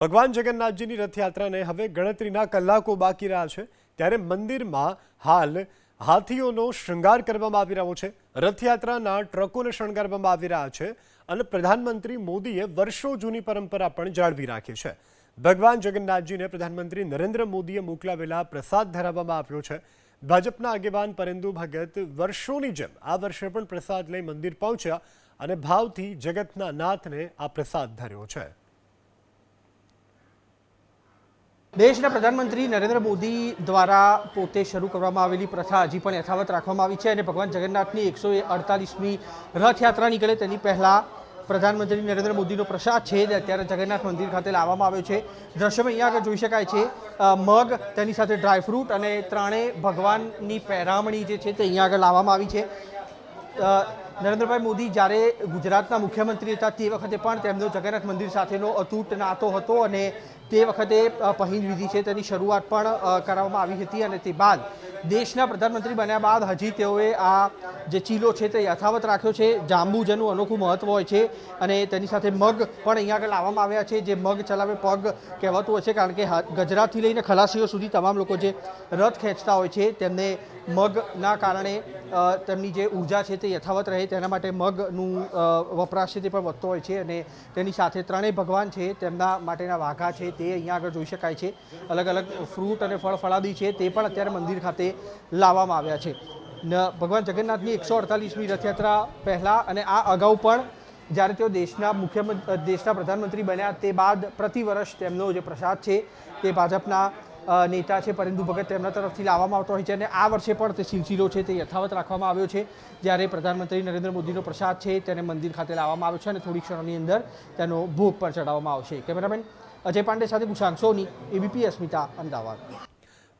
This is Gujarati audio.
ભગવાન જગન્નાથજીની રથયાત્રાને હવે ગણતરીના કલાકો બાકી રહ્યા છે, ત્યારે મંદિરમાં હાલ હાથીઓનો શૃંગાર કરવામાં આવી રહ્યો છે, રથયાત્રાના ટ્રકોને શણગારવામાં આવી રહ્યા છે અને પ્રધાનમંત્રી મોદીએ વર્ષો જૂની પરંપરા પણ જાળવી રાખી છે. ભગવાન જગન્નાથજીને પ્રધાનમંત્રી નરેન્દ્ર મોદીએ મોકલાવેલા પ્રસાદ ધરાવવામાં આવ્યો છે. ભાજપના આગેવાન પરેન્દુ ભગત વર્ષોની જેમ આ વર્ષે પણ પ્રસાદ લઈ મંદિર પહોંચ્યા અને ભાવથી જગતના નાથને આ પ્રસાદ ધર્યો છે. દેશના પ્રધાનમંત્રી નરેન્દ્ર મોદી દ્વારા પોતે શરૂ કરવામાં આવેલી પ્રથા હજી પણ યથાવત રાખવામાં આવી છે અને ભગવાન જગન્નાથની એકસો અડતાલીસમી રથયાત્રા નીકળે તેની પહેલાં પ્રધાનમંત્રી નરેન્દ્ર મોદીનો પ્રસાદ છે તે અત્યારે જગન્નાથ મંદિર ખાતે લાવવામાં આવ્યો છે. દ્રશ્યમાં અહીંયા આગળ જોઈ શકાય છે મગ, તેની સાથે ડ્રાયફ્રૂટ અને ત્રણેય ભગવાનની પહેરામણી જે છે તે અહીંયા આગળ લાવવામાં આવી છે. નરેન્દ્રભાઈ મોદી જ્યારે ગુજરાતના મુખ્યમંત્રી હતા તે વખતે પણ તેમનો જગન્નાથ મંદિર સાથેનો અતૂટ નાતો હતો અને તે વખતે પહિંજ વિધિ છે તેની શરૂઆત પણ કરવામાં આવી હતી અને તે બાદ દેશના પ્રધાનમંત્રી બન્યા બાદ હજી તેઓએ આ જે ચીલો છે તે યથાવત રાખ્યો છે. જાંબુ જેનું અનોખું મહત્વ હોય છે અને તેની સાથે મગ પણ અહીંયા આગળ લાવવામાં આવ્યા છે. જે મગ ચલાવે પગ કહેવાતું હોય છે કારણ કે ગજરાથી લઈને ખલાસીઓ સુધી તમામ લોકો જે રથ ખેંચતા હોય છે તેમને મગના કારણે તેમની જે ઊર્જા છે તે યથાવત રહે તેના માટે મગનું વપરાશ છે, તે પણ વધતો હોય છે અને તેની સાથે ત્રણેય ભગવાન છે, તેમના માટેના વાઘા છે, તે અહીંયા આગળ જોઈ શકાય છે. અલગ અલગ ફ્રૂટ અને ફળ ફળાદી છે, તે પણ અત્યારે મંદિર ખાતે લાવવામાં આવ્યા છે. ભગવાન જગન્નાથની એકસો અડતાલીસમી રથયાત્રા પહેલાં અને આ અગાઉ પણ જ્યારે તેઓ દેશના મુખ્યમંત્રી દેશના પ્રધાનમંત્રી બન્યા તે બાદ પ્રતિ વર્ષ તેમનો જે પ્રસાદ છે, તે ભાજપના નેતા છે પરંતુ ભગત તેમના તરફથી લાવવામાં આવતો હોય છે અને આ વર્ષે પણ તે સિલસિલો છે, તે યથાવત રાખવામાં આવ્યો છે. જ્યારે પ્રધાનમંત્રી નરેન્દ્ર મોદીનો પ્રસાદ છે, તેને મંદિર ખાતે લાવવામાં આવ્યો છે અને થોડી ક્ષણોની અંદર તેનો ભોગ પણ ચડાવવામાં આવશે. કેમેરામેન અજય પાંડે સાથે કુશાંક સોની, એબીપી અસ્મિતા, અમદાવાદ.